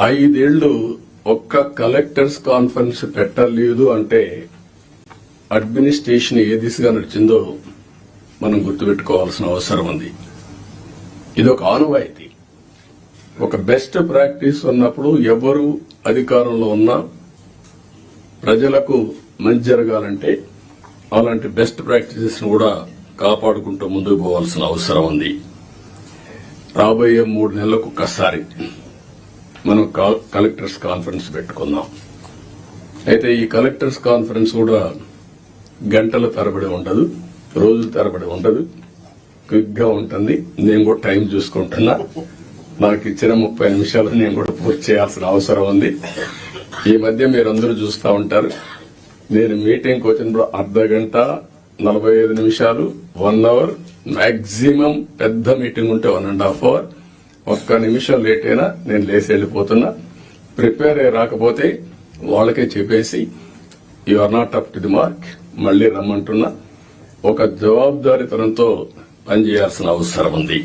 ఐదేళ్ళు ఒక్క collectors conference పెట్టలేదు అంటే అడ్మినిస్ట్రేషన్ ఏ దిశగా నడిచిందో మనం గుర్తుపెట్టుకోవాల్సిన అవసరం ఉంది. ఇది ఒక ఆనవాయితీ. ఒక బెస్ట్ ప్రాక్టీస్ ఉన్నప్పుడు ఎవరు అధికారంలో ఉన్నా ప్రజలకు మంచి జరగాలంటే అలాంటి బెస్ట్ ప్రాక్టీసెస్ కూడా కాపాడుకుంటూ ముందుకు పోవాల్సిన అవసరం ఉంది. రాబోయే మూడు నెలలకు ఒక్కసారి. మనం కలెక్టర్స్ కాన్ఫరెన్స్ పెట్టుకుందాం అయితే ఈ కలెక్టర్స్ కాన్ఫరెన్స్ కూడా గంటల తరబడి ఉండదు రోజుల తరబడి ఉండదు. క్విక్గా ఉంటుంది. నేను కూడా టైం చూసుకుంటున్నా. నాకు ఇచ్చిన ముప్పై నిమిషాలు నేను కూడా పూర్తి చేయాల్సిన అవసరం ఉంది. ఈ మధ్య మీరందరూ చూస్తూ ఉంటారు. నేను మీటింగ్కి వచ్చినప్పుడు అర్ధ గంట నలభై ఐదు నిమిషాలు వన్ అవర్ మాక్సిమం పెద్ద మీటింగ్ ఉంటే వన్ అండ్ హాఫ్ అవర్. ఒక్క నిమిషం లేట్ అయినా నేను లేచి వెళ్ళిపోతున్నా. ప్రిపేర్ అయ్యి రాకపోతే వాళ్ళకే చెప్పేసి you are not up to the mark మళ్ళీ రమ్మంటున్నా. ఒక జవాబుదారీతనంతో పనిచేయాల్సిన అవసరం ఉంది.